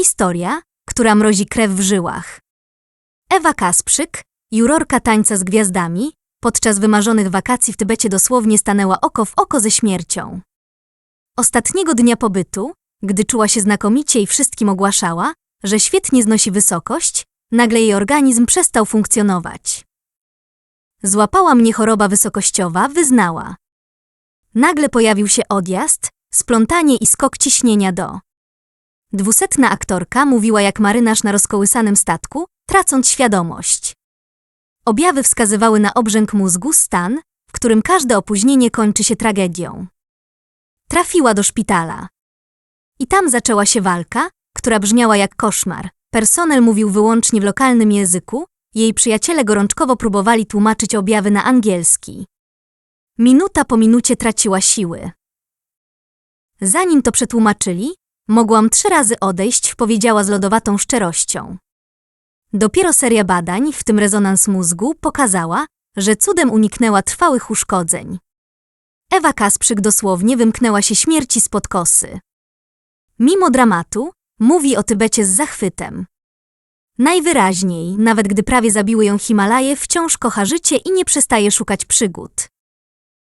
historia, która mrozi krew w żyłach. Ewa Kasprzyk, jurorka tańca z gwiazdami, podczas wymarzonych wakacji w Tybecie dosłownie stanęła oko w oko ze śmiercią. Ostatniego dnia pobytu, gdy czuła się znakomicie i wszystkim ogłaszała, że świetnie znosi wysokość, nagle jej organizm przestał funkcjonować. Złapała mnie choroba wysokościowa, wyznała. Nagle pojawił się odjazd, splątanie i skok ciśnienia do. Dwusetna aktorka mówiła jak marynarz na rozkołysanym statku, tracąc świadomość. Objawy wskazywały na obrzęk mózgu, stan, w którym każde opóźnienie kończy się tragedią. Trafiła do szpitala. I tam zaczęła się walka, która brzmiała jak koszmar. Personel mówił wyłącznie w lokalnym języku, jej przyjaciele gorączkowo próbowali tłumaczyć objawy na angielski. Minuta po minucie traciła siły. Zanim to przetłumaczyli, mogłam trzy razy odejść, powiedziała z lodowatą szczerością. Dopiero seria badań, w tym rezonans mózgu, pokazała, że cudem uniknęła trwałych uszkodzeń. Ewa Kasprzyk dosłownie wymknęła się śmierci spod kosy. Mimo dramatu, mówi o Tybecie z zachwytem. Najwyraźniej, nawet gdy prawie zabiły ją Himalaje, wciąż kocha życie i nie przestaje szukać przygód.